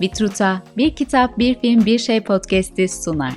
Vitruta Bir Kitap Bir Film Bir Şey podcast'i sunar.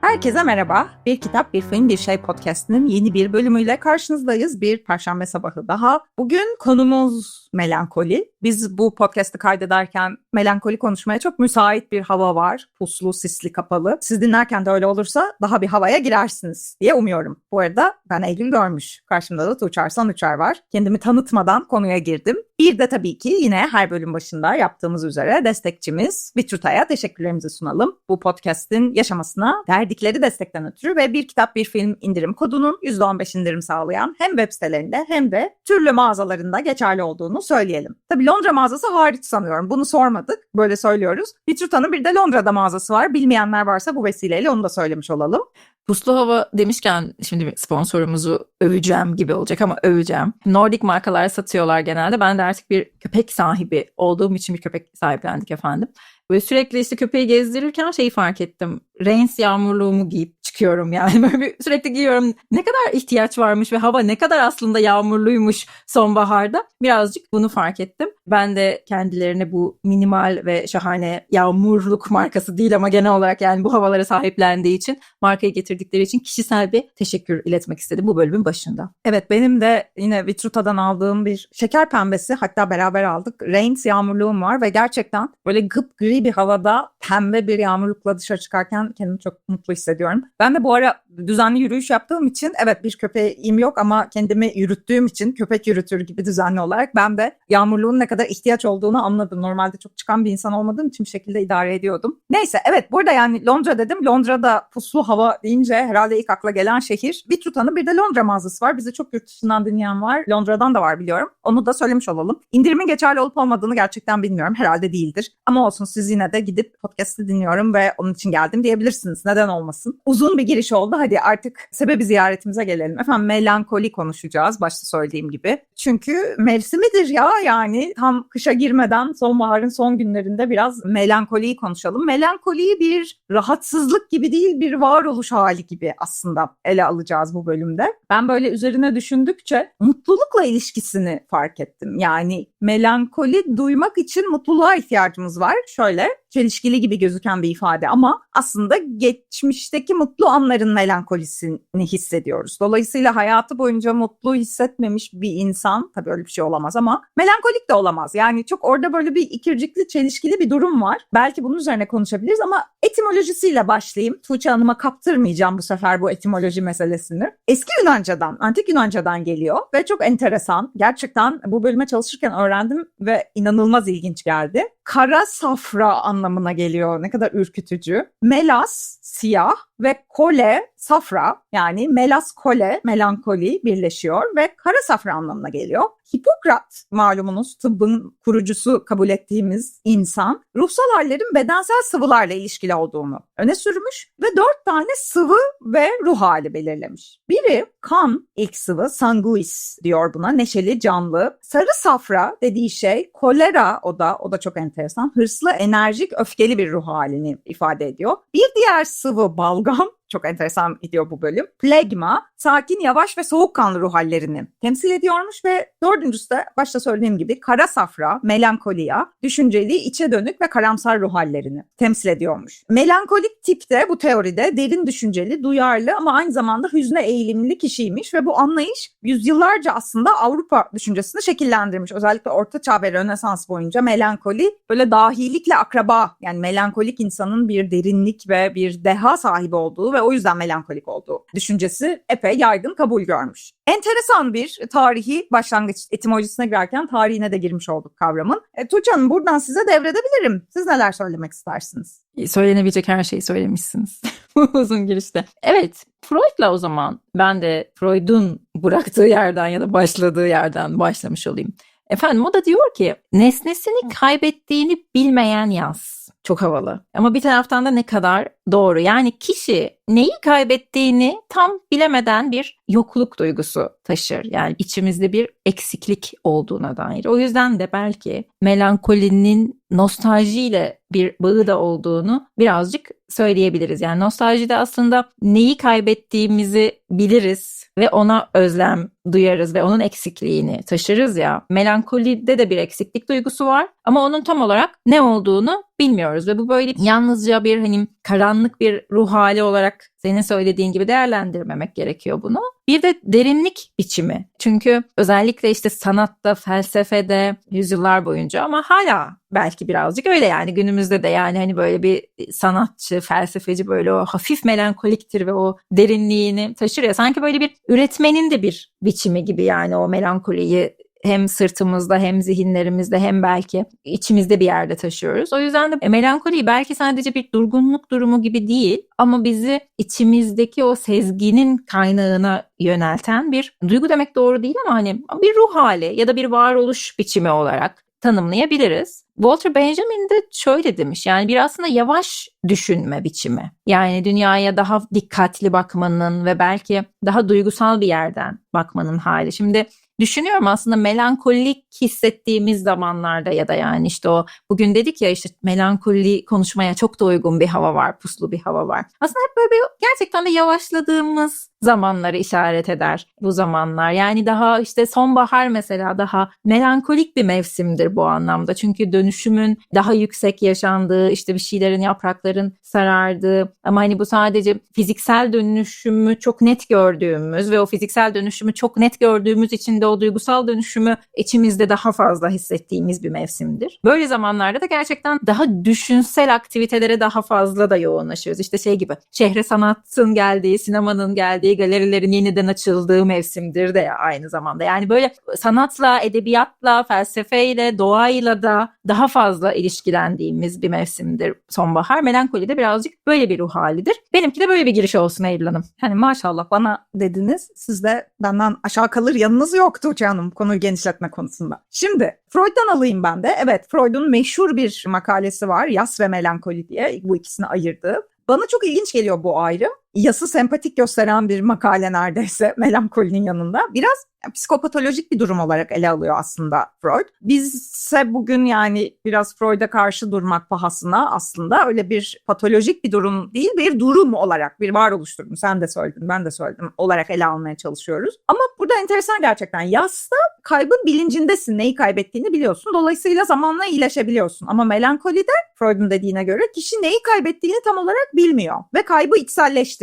Herkese merhaba. Bir Kitap Bir Film Bir Şey podcast'inin yeni bir bölümüyle karşınızdayız. Bir perşembe sabahı daha. Bugün konumuz melankoli. Biz bu podcast'ı kaydederken melankoli konuşmaya çok müsait bir hava var. Puslu, sisli, kapalı. Siz dinlerken de öyle olursa daha bir havaya girersiniz diye umuyorum. Bu arada ben Eylül Görmüş. Karşımda da Tuğçe Arsan Uçar var. Kendimi tanıtmadan konuya girdim. Bir de tabii ki yine her bölüm başında yaptığımız üzere destekçimiz Bitruta'ya teşekkürlerimizi sunalım. Bu podcast'in yaşamasına verdikleri destekten ötürü ve bir kitap bir film indirim kodunun %15 indirim sağlayan hem web sitelerinde hem de türlü mağazalarında geçerli olduğunu söyleyelim. Tabii Londra mağazası hariç sanıyorum. Bunu sormadık. Böyle söylüyoruz. Bitruta'nın bir de Londra'da mağazası var. Bilmeyenler varsa bu vesileyle onu da söylemiş olalım. Puslu hava demişken şimdi sponsorumuzu öveceğim gibi olacak ama öveceğim. Nordik markalar satıyorlar genelde. Ben de artık bir köpek sahibi olduğum için bir köpek sahiplendik efendim. Böyle sürekli işte köpeği gezdirirken şeyi fark ettim. Reins yağmurluğumu giyip çıkıyorum yani. Böyle bir, sürekli giyiyorum. Ne kadar ihtiyaç varmış ve hava ne kadar aslında yağmurluymuş sonbaharda. Birazcık bunu fark ettim. Ben de kendilerine bu minimal ve şahane yağmurluk markası değil ama genel olarak yani bu havalara sahiplendiği için markayı getirdikleri için kişisel bir teşekkür iletmek istedim bu bölümün başında. Evet benim de yine Vitruta'dan aldığım bir şeker pembesi hatta beraber aldık. Reins yağmurluğum var ve gerçekten böyle gıp gri bir havada pembe bir yağmurlukla dışarı çıkarken kendimi çok mutlu hissediyorum. Ben de bu ara düzenli yürüyüş yaptığım için evet bir köpeğim yok ama kendimi yürüttüğüm için köpek yürütür gibi düzenli olarak ben de yağmurluğun ne kadar ihtiyaç olduğunu anladım. Normalde çok çıkan bir insan olmadığım için bir şekilde idare ediyordum. Neyse evet burada yani Londra dedim. Londra'da puslu hava deyince herhalde ilk akla gelen şehir. Vitruta'nın bir de Londra mağazası var. Bizi çok yurt dışından dinleyen var. Londra'dan da var biliyorum. Onu da söylemiş olalım. İndirimin geçerli olup olmadığını gerçekten bilmiyorum. Herhalde değildir. Ama olsun siz yine de gidip podcast'ı dinliyorum ve onun için geldim diyebilirsiniz. Neden olmasın? Uzun bir giriş oldu. Hadi artık sebebi ziyaretimize gelelim. Efendim melankoli konuşacağız başta söylediğim gibi. Çünkü mevsimidir ya yani tam kışa girmeden sonbaharın son günlerinde biraz melankoliyi konuşalım. Melankoliyi bir rahatsızlık gibi değil bir varoluş hali gibi aslında ele alacağız bu bölümde. Ben böyle üzerine düşündükçe mutlulukla ilişkisini fark ettim. Yani melankoli duymak için mutluluğa ihtiyacımız var. Şöyle çelişkili gibi gözüken bir ifade ama aslında geçmişteki mutlu anların melankolisini hissediyoruz. Dolayısıyla hayatı boyunca mutlu hissetmemiş bir insan tabii öyle bir şey olamaz ama melankolik de olamaz. Yani çok orada böyle bir ikircikli çelişkili bir durum var. Belki bunun üzerine konuşabiliriz ama etimolojisiyle başlayayım. Tuğçe Hanım'a kaptırmayacağım bu sefer bu etimoloji meselesini. Eski Yunanca'dan, antik Yunanca'dan geliyor ve çok enteresan. Gerçekten bu bölüme çalışırken öğrendim ve inanılmaz ilginç geldi. Kara safra anlamına geliyor. Ne kadar ürkütücü. Melas, siyah ve kole, safra yani melas kole, melankoli birleşiyor ve kara safra anlamına geliyor. Hipokrat malumunuz tıbbın kurucusu kabul ettiğimiz insan ruhsal hallerin bedensel sıvılarla ilişkili olduğunu öne sürmüş ve dört tane sıvı ve ruh hali belirlemiş. Biri kan ilk sıvı sanguis diyor buna neşeli canlı. Sarı safra dediği şey kolera o da o da çok enteresan hırslı enerjik öfkeli bir ruh halini ifade ediyor. Bir diğer sıvı balgam çok enteresan gidiyor bu bölüm. Plegma, sakin, yavaş ve soğukkanlı ruh hallerini temsil ediyormuş ve dördüncüsü de başta söylediğim gibi kara safra, melankoliya, düşünceli, içe dönük ve karamsar ruh hallerini temsil ediyormuş. Melankolik tip de bu teoride derin düşünceli, duyarlı ama aynı zamanda hüzne eğilimli kişiymiş ve bu anlayış yüzyıllarca aslında Avrupa düşüncesini şekillendirmiş. Özellikle Orta Çağ ve Rönesans boyunca melankoli böyle dahilikle akraba yani melankolik insanın bir derinlik ve bir deha sahibi olduğu ve o yüzden melankolik olduğu düşüncesi epey yaygın kabul görmüş. Enteresan bir tarihi başlangıç etimolojisine girerken tarihine de girmiş olduk kavramın. E, Tuğçe Hanım buradan size devredebilirim. Siz neler söylemek istersiniz? Söylenebilecek her şeyi söylemişsiniz uzun girişte. Evet Freud'la o zaman ben de Freud'un bıraktığı yerden ya da başladığı yerden başlamış olayım. Efendim o da diyor ki nesnesini kaybettiğini bilmeyen yaz. Çok havalı. Ama bir taraftan da ne kadar doğru. Yani kişi neyi kaybettiğini tam bilemeden bir yokluk duygusu taşır. Yani içimizde bir eksiklik olduğuna dair. O yüzden de belki melankolinin nostaljiyle bir bağı da olduğunu birazcık söyleyebiliriz. Yani nostaljide aslında neyi kaybettiğimizi biliriz ve ona özlem duyarız ve onun eksikliğini taşırız ya. Melankolide de bir eksiklik duygusu var ama onun tam olarak ne olduğunu bilmiyoruz ve bu böyle yalnızca bir hani karanlık bir ruh hali olarak senin söylediğin gibi değerlendirmemek gerekiyor bunu. Bir de derinlik biçimi. Çünkü özellikle işte sanatta, felsefede yüzyıllar boyunca ama hala belki birazcık öyle yani günümüzde de yani hani böyle bir sanatçı, felsefeci böyle o hafif melankoliktir ve o derinliğini taşır ya sanki böyle bir üretmenin de bir biçimi gibi yani o melankoliyi hem sırtımızda hem zihinlerimizde hem belki içimizde bir yerde taşıyoruz. O yüzden de melankoli belki sadece bir durgunluk durumu gibi değil ama bizi içimizdeki o sezginin kaynağına yönelten bir duygu demek doğru değil ama hani bir ruh hali ya da bir varoluş biçimi olarak tanımlayabiliriz. Walter Benjamin de şöyle demiş yani bir aslında yavaş düşünme biçimi. Yani dünyaya daha dikkatli bakmanın ve belki daha duygusal bir yerden bakmanın hali. Şimdi düşünüyorum aslında melankolik hissettiğimiz zamanlarda ya da yani işte o bugün dedik ya işte melankoli konuşmaya çok da uygun bir hava var, puslu bir hava var. Aslında hep böyle bir, gerçekten de yavaşladığımız zamanları işaret eder bu zamanlar. Yani daha işte sonbahar mesela daha melankolik bir mevsimdir bu anlamda. Çünkü dönüşümün daha yüksek yaşandığı, işte bir şeylerin yaprakların sarardığı ama hani bu sadece fiziksel dönüşümü çok net gördüğümüz ve o fiziksel dönüşümü çok net gördüğümüz için de o duygusal dönüşümü içimizde daha fazla hissettiğimiz bir mevsimdir. Böyle zamanlarda da gerçekten daha düşünsel aktivitelere daha fazla da yoğunlaşıyoruz. İşte şey gibi şehre sanatın geldiği, sinemanın geldiği, galerilerin yeniden açıldığı mevsimdir de ya aynı zamanda. Yani böyle sanatla, edebiyatla, felsefeyle, doğayla da daha fazla ilişkilendiğimiz bir mevsimdir sonbahar. Melankoli de birazcık böyle bir ruh halidir. Benimki de böyle bir giriş olsun Eylül Hanım. Hani maşallah bana dediniz. Siz de benden aşağı kalır yanınız yok Tuğçe Hanım konuyu genişletme konusunda. Şimdi Freud'dan alayım ben de. Evet Freud'un meşhur bir makalesi var. Yas ve melankoli diye bu ikisini ayırdı. Bana çok ilginç geliyor bu ayrım. Yası sempatik gösteren bir makale neredeyse melankolinin yanında. Biraz psikopatolojik bir durum olarak ele alıyor aslında Freud. Bizse bugün yani biraz Freud'a karşı durmak pahasına aslında öyle bir patolojik bir durum değil bir durum olarak bir varoluş durumu. Sen de söyledin ben de söyledim olarak ele almaya çalışıyoruz. Ama burada enteresan gerçekten. Yasta kaybın bilincindesin neyi kaybettiğini biliyorsun. Dolayısıyla zamanla iyileşebiliyorsun. Ama melankolide Freud'un dediğine göre kişi neyi kaybettiğini tam olarak bilmiyor. Ve kaybı içselleştiriyor.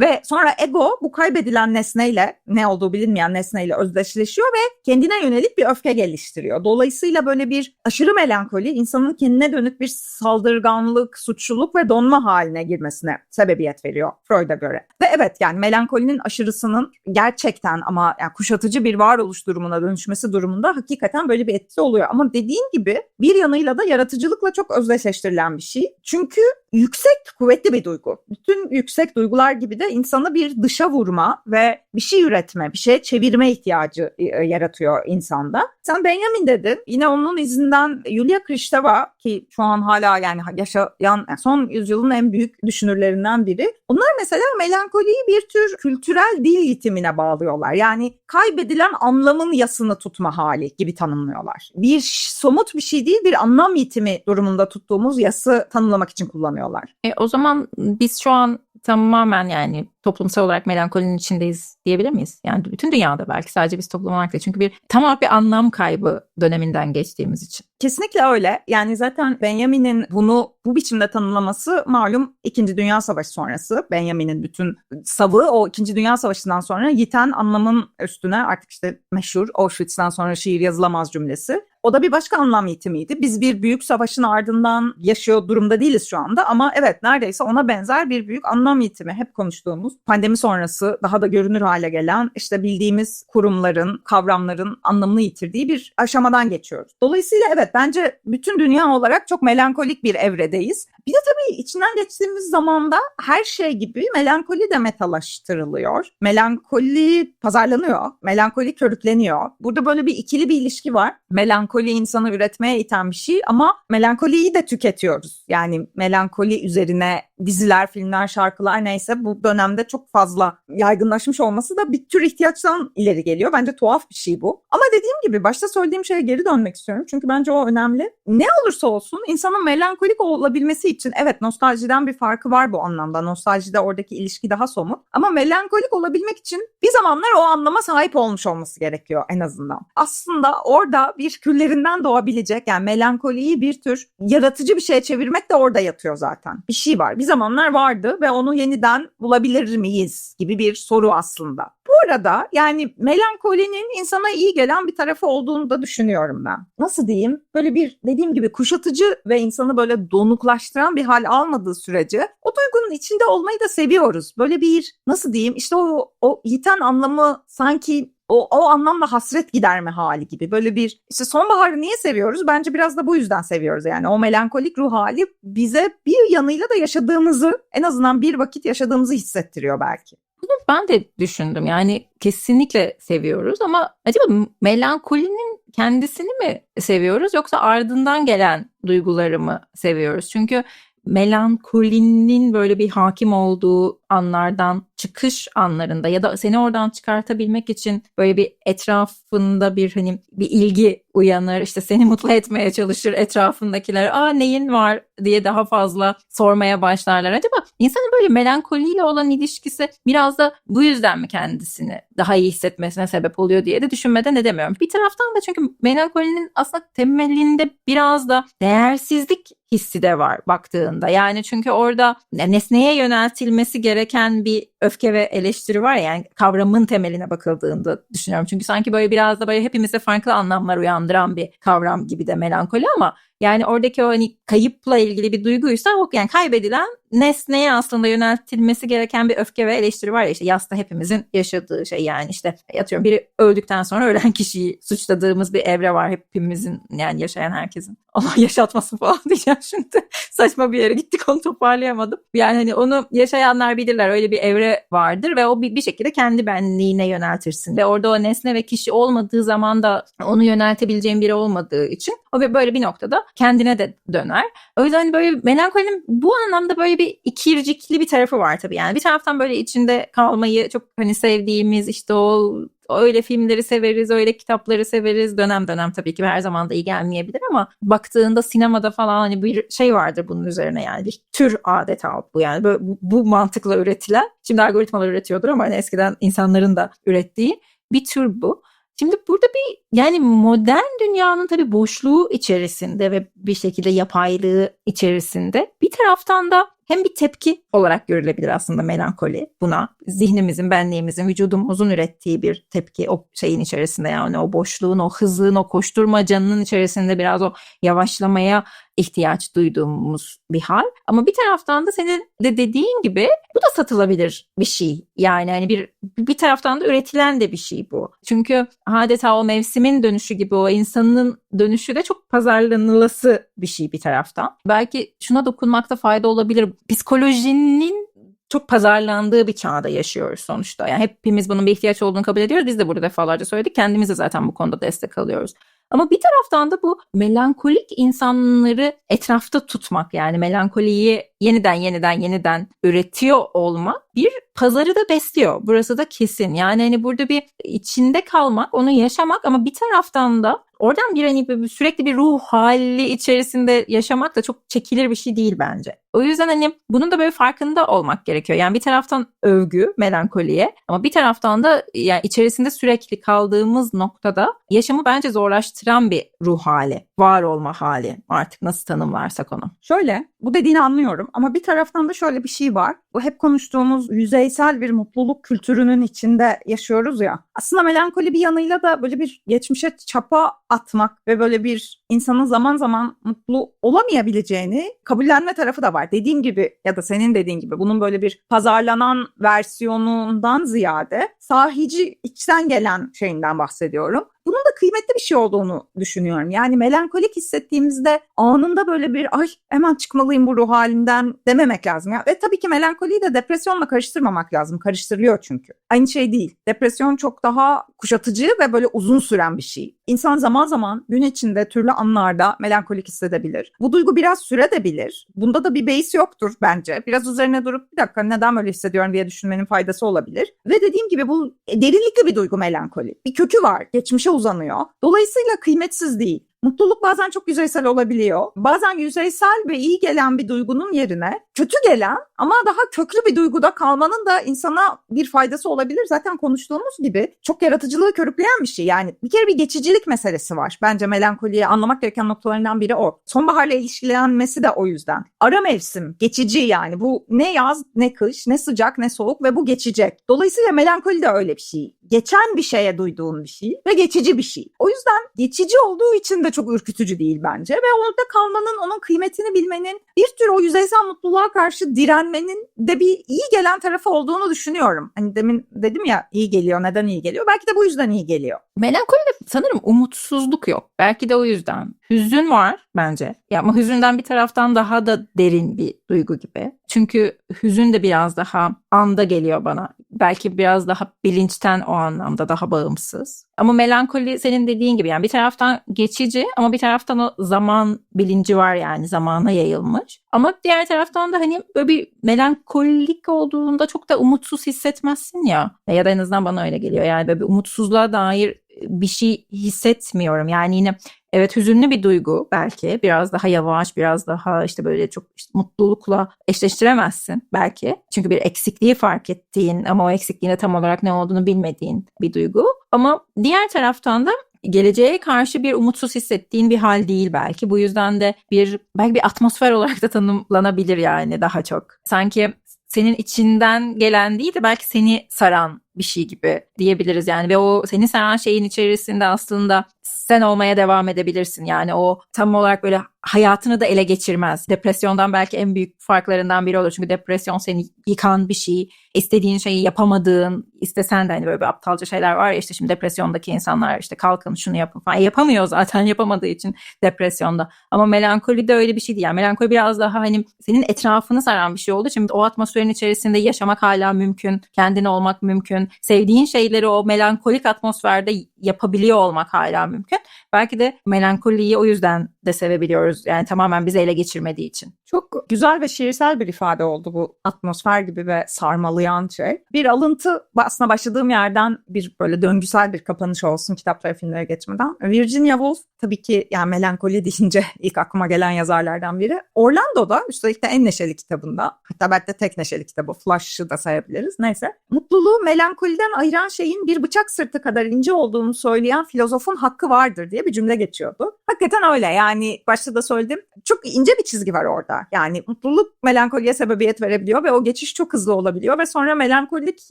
Ve sonra ego bu kaybedilen nesneyle ne olduğu bilinmeyen nesneyle özdeşleşiyor ve kendine yönelik bir öfke geliştiriyor. Dolayısıyla böyle bir aşırı melankoli insanın kendine dönük bir saldırganlık, suçluluk ve donma haline girmesine sebebiyet veriyor Freud'a göre. Ve evet yani melankolinin aşırısının gerçekten ama yani kuşatıcı bir varoluş durumuna dönüşmesi durumunda hakikaten böyle bir etkisi oluyor. Ama dediğin gibi bir yanıyla da yaratıcılıkla çok özdeşleştirilen bir şey. Çünkü yüksek, kuvvetli bir duygu. Bütün yüksek duygular gibi de insanı bir dışa vurma ve bir şey üretme, bir şeye çevirme ihtiyacı e, yaratıyor insanda. Sen Benjamin dedin. Yine onun izinden Yulia Kristeva ki şu an hala yani yaşayan son yüzyılın en büyük düşünürlerinden biri. Onlar mesela melankoliyi bir tür kültürel dil yitimine bağlıyorlar. Yani kaybedilen anlamın yasını tutma hali gibi tanımlıyorlar. Bir somut bir şey değil bir anlam yitimi durumunda tuttuğumuz yası tanımlamak için kullanıyorlar. E, o zaman biz şu an tamamen yani toplumsal olarak melankolinin içindeyiz diyebilir miyiz? Yani bütün dünyada belki sadece biz toplum olarak değil. Çünkü bir tamam bir anlam kaybı döneminden geçtiğimiz için. Kesinlikle öyle. Yani zaten Benjamin'in bunu bu biçimde tanımlaması malum 2. Dünya Savaşı sonrası. Benjamin'in bütün savı o 2. Dünya Savaşı'ndan sonra yiten anlamın üstüne artık işte meşhur Auschwitz'ten sonra şiir yazılamaz cümlesi. O da bir başka anlam yitimiydi. Biz bir büyük savaşın ardından yaşıyor durumda değiliz şu anda ama evet neredeyse ona benzer bir büyük anlam yitimi hep konuştuğumuz pandemi sonrası daha da görünür hale gelen işte bildiğimiz kurumların, kavramların anlamını yitirdiği bir aşamadan geçiyoruz. Dolayısıyla evet bence bütün dünya olarak çok melankolik bir evredeyiz. Bir de tabii içinden geçtiğimiz zamanda her şey gibi melankoli de metalaştırılıyor. Melankoli pazarlanıyor. Melankoli körükleniyor. Burada böyle bir ikili bir ilişki var. Melankoli insanı üretmeye iten bir şey ama melankoliyi de tüketiyoruz. Yani melankoli üzerine diziler, filmler, şarkılar neyse bu dönemde çok fazla yaygınlaşmış olması da bir tür ihtiyaçtan ileri geliyor. Bence tuhaf bir şey bu. Ama dediğim gibi başta söylediğim şeye geri dönmek istiyorum. Çünkü bence o önemli. Ne olursa olsun insanın melankolik olabilmesi için evet nostaljiden bir farkı var bu anlamda. Nostaljide oradaki ilişki daha somut. Ama melankolik olabilmek için bir zamanlar o anlama sahip olmuş olması gerekiyor en azından. Aslında orada bir küllerinden doğabilecek yani melankoliyi bir tür yaratıcı bir şeye çevirmek de orada yatıyor zaten. Bir şey var. Bir zamanlar vardı ve onu yeniden bulabilir miyiz gibi bir soru aslında. Bu arada yani melankolinin insana iyi gelen bir tarafı olduğunu da düşünüyorum ben. Nasıl diyeyim? Böyle bir dediğim gibi kuşatıcı ve insanı böyle donuklaştıran bir hal almadığı sürece o duygunun içinde olmayı da seviyoruz. Böyle bir nasıl diyeyim işte o, o yiten anlamı sanki o, o anlamda hasret giderme hali gibi. Böyle bir işte sonbaharı niye seviyoruz? Bence biraz da bu yüzden seviyoruz yani. O melankolik ruh hali bize bir yanıyla da yaşadığımızı en azından bir vakit yaşadığımızı hissettiriyor belki. Bunu ben de düşündüm. Yani kesinlikle seviyoruz ama acaba melankolinin kendisini mi seviyoruz yoksa ardından gelen duyguları mı seviyoruz? Çünkü melankolinin böyle bir hakim olduğu anlardan çıkış anlarında ya da seni oradan çıkartabilmek için böyle bir etrafında bir hani bir ilgi uyanır işte seni mutlu etmeye çalışır etrafındakiler aa neyin var diye daha fazla sormaya başlarlar. Acaba insanın böyle melankoliyle olan ilişkisi biraz da bu yüzden mi kendisini daha iyi hissetmesine sebep oluyor diye de düşünmeden edemiyorum. Bir taraftan da çünkü melankolinin aslında temelinde biraz da değersizlik hissi de var baktığında. Yani çünkü orada nesneye yöneltilmesi gereken bir öfke ve eleştiri var ya yani kavramın temeline bakıldığında düşünüyorum. Çünkü sanki böyle biraz da böyle hepimize farklı anlamlar uyandıran bir kavram gibi de melankoli ama yani oradaki o hani kayıpla ilgili bir duyguysa o yani kaybedilen nesneye aslında yöneltilmesi gereken bir öfke ve eleştiri var ya işte yasta hepimizin yaşadığı şey yani işte yatıyorum biri öldükten sonra ölen kişiyi suçladığımız bir evre var hepimizin yani yaşayan herkesin. Allah yaşatmasın falan diyeceğim şimdi. Saçma bir yere gittik onu toparlayamadım. Yani hani onu yaşayanlar bilirler öyle bir evre vardır ve o bir, bir şekilde kendi benliğine yöneltirsin. Ve orada o nesne ve kişi olmadığı zaman da onu yöneltebileceğin biri olmadığı için o böyle bir noktada kendine de döner. O yüzden böyle melankolinin bu anlamda böyle bir ikircikli bir tarafı var tabii. Yani bir taraftan böyle içinde kalmayı çok hani sevdiğimiz işte o öyle filmleri severiz, öyle kitapları severiz. Dönem dönem tabii ki her zaman da iyi gelmeyebilir ama baktığında sinemada falan hani bir şey vardır bunun üzerine yani bir tür adeta bu yani böyle bu, bu mantıkla üretilen. Şimdi algoritmalar üretiyordur ama hani eskiden insanların da ürettiği bir tür bu. Şimdi burada bir yani modern dünyanın tabii boşluğu içerisinde ve bir şekilde yapaylığı içerisinde bir taraftan da hem bir tepki olarak görülebilir aslında melankoli buna. Zihnimizin, benliğimizin, vücudumuzun ürettiği bir tepki o şeyin içerisinde yani o boşluğun, o hızın, o koşturmacanın içerisinde biraz o yavaşlamaya ihtiyaç duyduğumuz bir hal. Ama bir taraftan da senin de dediğin gibi bu da satılabilir bir şey. Yani hani bir bir taraftan da üretilen de bir şey bu. Çünkü adeta o mevsimin dönüşü gibi o insanın dönüşü de çok pazarlanılası bir şey bir taraftan. Belki şuna dokunmakta fayda olabilir. Psikolojinin çok pazarlandığı bir çağda yaşıyoruz sonuçta. Yani hepimiz bunun bir ihtiyaç olduğunu kabul ediyoruz. Biz de burada defalarca söyledik. Kendimiz de zaten bu konuda destek alıyoruz. Ama bir taraftan da bu melankolik insanları etrafta tutmak yani melankoliyi yeniden yeniden yeniden üretiyor olma bir pazarı da besliyor. Burası da kesin. Yani hani burada bir içinde kalmak, onu yaşamak ama bir taraftan da oradan bir hani sürekli bir ruh hali içerisinde yaşamak da çok çekilir bir şey değil bence. O yüzden hani bunun da böyle farkında olmak gerekiyor. Yani bir taraftan övgü, melankoliye ama bir taraftan da yani içerisinde sürekli kaldığımız noktada yaşamı bence zorlaştıran bir ruh hali, var olma hali artık nasıl tanımlarsak onu. Şöyle bu dediğini anlıyorum ama bir taraftan da şöyle bir şey var. Bu hep konuştuğumuz yüzeysel bir mutluluk kültürünün içinde yaşıyoruz ya. Aslında melankoli bir yanıyla da böyle bir geçmişe çapa atmak ve böyle bir insanın zaman zaman mutlu olamayabileceğini kabullenme tarafı da var. Dediğim gibi ya da senin dediğin gibi bunun böyle bir pazarlanan versiyonundan ziyade sahici içten gelen şeyinden bahsediyorum. Bunun da kıymetli bir şey olduğunu düşünüyorum. Yani melankolik hissettiğimizde anında böyle bir ay hemen çıkmalıyım bu ruh halinden dememek lazım. Ya, ve tabii ki melankoliyi de depresyonla karıştırmamak lazım. Karıştırılıyor çünkü. Aynı şey değil. Depresyon çok daha kuşatıcı ve böyle uzun süren bir şey. İnsan zaman zaman gün içinde türlü anlarda melankolik hissedebilir. Bu duygu biraz süredebilir. Bunda da bir beis yoktur bence. Biraz üzerine durup bir dakika neden böyle hissediyorum diye düşünmenin faydası olabilir. Ve dediğim gibi bu derinlikli bir duygu melankoli. Bir kökü var, geçmişe uzanıyor. Dolayısıyla kıymetsiz değil. Mutluluk bazen çok yüzeysel olabiliyor. Bazen yüzeysel ve iyi gelen bir duygunun yerine kötü gelen ama daha köklü bir duyguda kalmanın da insana bir faydası olabilir. Zaten konuştuğumuz gibi çok yaratıcılığı körükleyen bir şey. Yani bir kere bir geçicilik meselesi var. Bence melankoliyi anlamak gereken noktalarından biri o. Sonbaharla ilişkilenmesi de o yüzden. Ara mevsim, geçici yani. Bu ne yaz, ne kış, ne sıcak, ne soğuk ve bu geçecek. Dolayısıyla melankoli de öyle bir şey. Geçen bir şeye duyduğun bir şey ve geçici bir şey. O yüzden geçici olduğu için de çok ürkütücü değil bence. Ve orada kalmanın, onun kıymetini bilmenin, bir tür o yüzeysel mutluluğa karşı direnmenin de bir iyi gelen tarafı olduğunu düşünüyorum. Hani demin dedim ya iyi geliyor, neden iyi geliyor? Belki de bu yüzden iyi geliyor. Melankolide sanırım umutsuzluk yok. Belki de o yüzden. Hüzün var bence. Ya ama hüzünden bir taraftan daha da derin bir duygu gibi. Çünkü hüzün de biraz daha anda geliyor bana. Belki biraz daha bilinçten o anlamda daha bağımsız. Ama melankoli senin dediğin gibi yani bir taraftan geçici ama bir taraftan o zaman bilinci var yani zamana yayılmış. Ama diğer taraftan da hani böyle bir melankolik olduğunda çok da umutsuz hissetmezsin ya. Ya da en azından bana öyle geliyor. Yani böyle bir umutsuzluğa dair bir şey hissetmiyorum. Yani yine evet hüzünlü bir duygu belki biraz daha yavaş biraz daha işte böyle çok işte mutlulukla eşleştiremezsin belki. Çünkü bir eksikliği fark ettiğin ama o eksikliğine tam olarak ne olduğunu bilmediğin bir duygu. Ama diğer taraftan da geleceğe karşı bir umutsuz hissettiğin bir hal değil belki. Bu yüzden de bir belki bir atmosfer olarak da tanımlanabilir yani daha çok. Sanki senin içinden gelen değil de belki seni saran bir şey gibi diyebiliriz yani ve o seni saran şeyin içerisinde aslında sen olmaya devam edebilirsin. Yani o tam olarak böyle hayatını da ele geçirmez. Depresyondan belki en büyük farklarından biri olur. Çünkü depresyon seni yıkan bir şey. İstediğin şeyi yapamadığın, istesen de hani böyle bir aptalca şeyler var ya işte şimdi depresyondaki insanlar işte kalkın şunu yapın falan. E, yapamıyor zaten yapamadığı için depresyonda. Ama melankoli de öyle bir şey değil. Yani melankoli biraz daha hani senin etrafını saran bir şey olduğu için o atmosferin içerisinde yaşamak hala mümkün. Kendine olmak mümkün. Sevdiğin şeyleri o melankolik atmosferde yapabiliyor olmak hala mümkün. Belki de melankoliyi o yüzden de sevebiliyoruz. Yani tamamen bizi ele geçirmediği için. Çok güzel ve şiirsel bir ifade oldu bu atmosfer gibi ve sarmalayan şey. Bir alıntı aslında başladığım yerden bir böyle döngüsel bir kapanış olsun kitaplara filmlere geçmeden. Virginia Woolf tabii ki yani melankoli deyince ilk aklıma gelen yazarlardan biri. Orlando'da üstelik de en neşeli kitabında hatta belki de tek neşeli kitabı Flash'ı da sayabiliriz. Neyse. Mutluluğu melankoliden ayıran şeyin bir bıçak sırtı kadar ince olduğunu söyleyen filozofun hakkı vardır diye bir cümle geçiyordu. Hakikaten öyle yani başta da söyledim. Çok ince bir çizgi var orada. Yani mutluluk melankoliye sebebiyet verebiliyor ve o geçiş çok hızlı olabiliyor ve sonra melankolik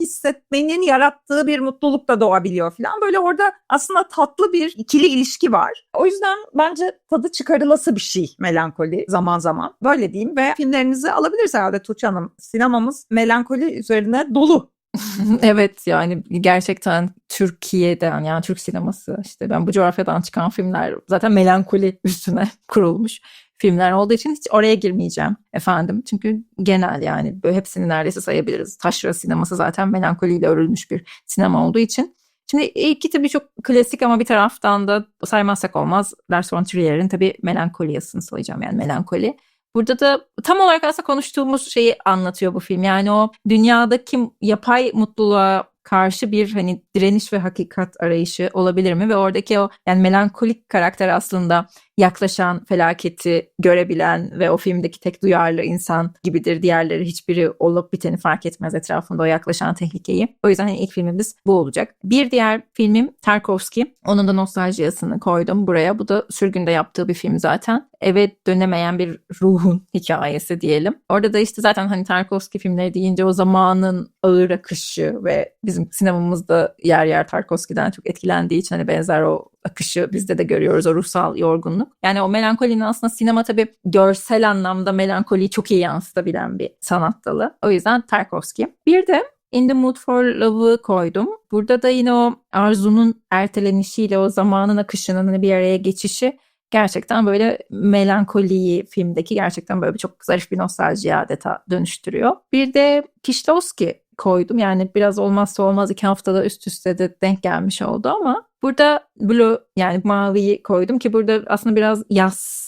hissetmenin yarattığı bir mutluluk da doğabiliyor falan. Böyle orada aslında tatlı bir ikili ilişki var. O yüzden bence tadı çıkarılası bir şey melankoli zaman zaman. Böyle diyeyim ve filmlerinizi alabiliriz herhalde Tuğçe Hanım. Sinemamız melankoli üzerine dolu. evet yani gerçekten Türkiye'den yani Türk sineması işte ben bu coğrafyadan çıkan filmler zaten melankoli üstüne kurulmuş filmler olduğu için hiç oraya girmeyeceğim efendim. Çünkü genel yani böyle hepsini neredeyse sayabiliriz. Taşra sineması zaten melankoliyle örülmüş bir sinema olduğu için. Şimdi ilk tabii çok klasik ama bir taraftan da saymazsak olmaz. Lars von Trier'in tabii melankoliyasını sayacağım yani melankoli. Burada da tam olarak aslında konuştuğumuz şeyi anlatıyor bu film. Yani o dünyadaki yapay mutluluğa karşı bir hani direniş ve hakikat arayışı olabilir mi? Ve oradaki o yani melankolik karakter aslında yaklaşan felaketi görebilen ve o filmdeki tek duyarlı insan gibidir. Diğerleri hiçbiri olup biteni fark etmez etrafında o yaklaşan tehlikeyi. O yüzden hani ilk filmimiz bu olacak. Bir diğer filmim Tarkovski. Onun da nostaljiyasını koydum buraya. Bu da sürgünde yaptığı bir film zaten. Eve dönemeyen bir ruhun hikayesi diyelim. Orada da işte zaten hani Tarkovski filmleri deyince o zamanın ağır akışı ve bizim sinemamızda yer yer Tarkovski'den çok etkilendiği için hani benzer o akışı bizde de görüyoruz o ruhsal yorgunluk. Yani o melankolinin aslında sinema tabii görsel anlamda melankoliyi çok iyi yansıtabilen bir sanat dalı. O yüzden Tarkovski. Bir de In the Mood for Love'ı koydum. Burada da yine o arzunun ertelenişiyle o zamanın akışının hani bir araya geçişi gerçekten böyle melankoliyi filmdeki gerçekten böyle çok zarif bir nostaljiye adeta dönüştürüyor. Bir de Kişlovski koydum. Yani biraz olmazsa olmaz iki haftada üst üste de denk gelmiş oldu ama Burada blue yani maviyi koydum ki burada aslında biraz yaz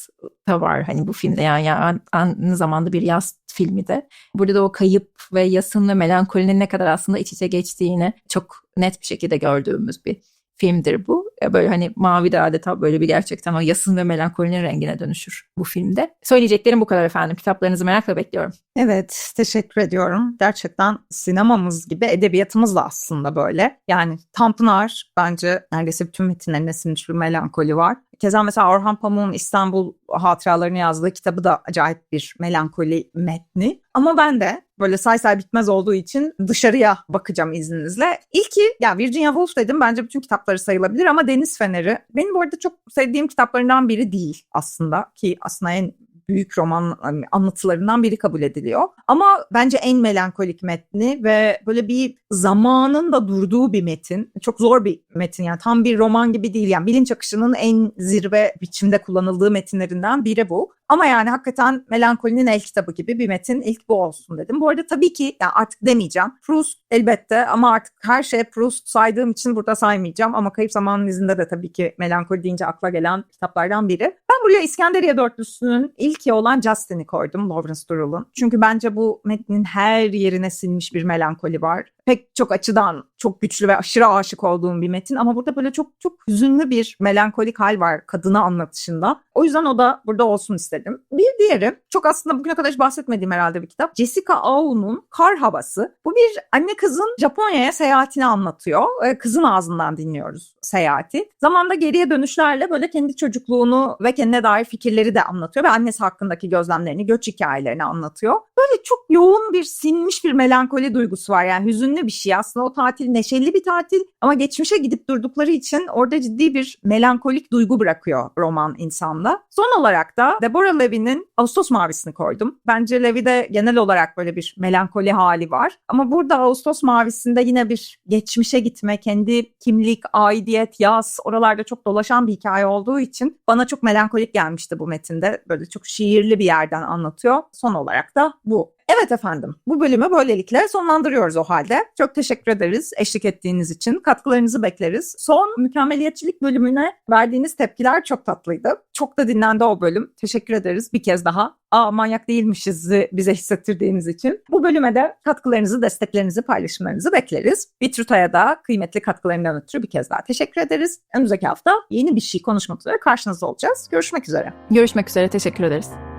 da var hani bu filmde yani, yani aynı zamanda bir yaz filmi de. Burada da o kayıp ve yasın ve melankolinin ne kadar aslında iç içe geçtiğini çok net bir şekilde gördüğümüz bir filmdir bu. Böyle hani mavi de adeta böyle bir gerçekten o yasın ve melankolinin rengine dönüşür bu filmde. Söyleyeceklerim bu kadar efendim. Kitaplarınızı merakla bekliyorum. Evet, teşekkür ediyorum. Gerçekten sinemamız gibi edebiyatımız da aslında böyle. Yani Tanpınar bence neredeyse bütün metinlerinde sinmiş bir melankoli var. Keza mesela Orhan Pamuk'un İstanbul hatıralarını yazdığı kitabı da acayip bir melankoli metni. Ama ben de böyle say say bitmez olduğu için dışarıya bakacağım izninizle. İlki ya Virginia Woolf dedim bence bütün kitapları sayılabilir ama Deniz Feneri benim bu arada çok sevdiğim kitaplarından biri değil aslında ki aslında en büyük roman hani, anlatılarından biri kabul ediliyor. Ama bence en melankolik metni ve böyle bir zamanın da durduğu bir metin. Çok zor bir metin yani tam bir roman gibi değil. Yani bilinç akışının en zirve biçimde kullanıldığı metinlerinden biri bu. Ama yani hakikaten Melankolinin El kitabı gibi bir metin ilk bu olsun dedim. Bu arada tabii ki yani artık demeyeceğim. Proust elbette ama artık her şeye Proust saydığım için burada saymayacağım. Ama Kayıp Zamanın izinde de tabii ki melankoli deyince akla gelen kitaplardan biri. Ben buraya İskenderiye Dörtlüsü'nün ilki olan Justin'i koydum Lawrence Durrell'ın. Çünkü bence bu metnin her yerine sinmiş bir melankoli var pek çok açıdan çok güçlü ve aşırı aşık olduğum bir metin ama burada böyle çok çok hüzünlü bir melankolik hal var kadına anlatışında. O yüzden o da burada olsun istedim. Bir diğeri çok aslında bugüne kadar hiç bahsetmediğim herhalde bir kitap. Jessica Ao'nun Kar Havası. Bu bir anne kızın Japonya'ya seyahatini anlatıyor. Kızın ağzından dinliyoruz seyahati. Zamanda geriye dönüşlerle böyle kendi çocukluğunu ve kendine dair fikirleri de anlatıyor ve annesi hakkındaki gözlemlerini, göç hikayelerini anlatıyor. Böyle çok yoğun bir sinmiş bir melankoli duygusu var yani hüzün hüzünlü bir şey aslında o tatil neşeli bir tatil ama geçmişe gidip durdukları için orada ciddi bir melankolik duygu bırakıyor roman insanda. Son olarak da Deborah Levy'nin Ağustos Mavisi'ni koydum. Bence Levy'de genel olarak böyle bir melankoli hali var. Ama burada Ağustos Mavisi'nde yine bir geçmişe gitme, kendi kimlik, aidiyet, yaz oralarda çok dolaşan bir hikaye olduğu için bana çok melankolik gelmişti bu metinde. Böyle çok şiirli bir yerden anlatıyor. Son olarak da bu. Evet efendim. Bu bölümü böylelikle sonlandırıyoruz o halde. Çok teşekkür ederiz eşlik ettiğiniz için. Katkılarınızı bekleriz. Son mükemmeliyetçilik bölümüne verdiğiniz tepkiler çok tatlıydı. Çok da dinlendi o bölüm. Teşekkür ederiz bir kez daha. Aa manyak değilmişiz bize hissettirdiğiniz için. Bu bölüme de katkılarınızı, desteklerinizi, paylaşımlarınızı bekleriz. Bitruta'ya da kıymetli katkılarından ötürü bir kez daha teşekkür ederiz. Önümüzdeki hafta yeni bir şey konuşmak üzere karşınızda olacağız. Görüşmek üzere. Görüşmek üzere. Teşekkür ederiz.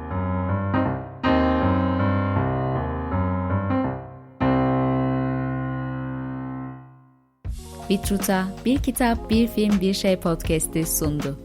Vitruta Bir Kitap Bir Film Bir Şey podcast'i sundu.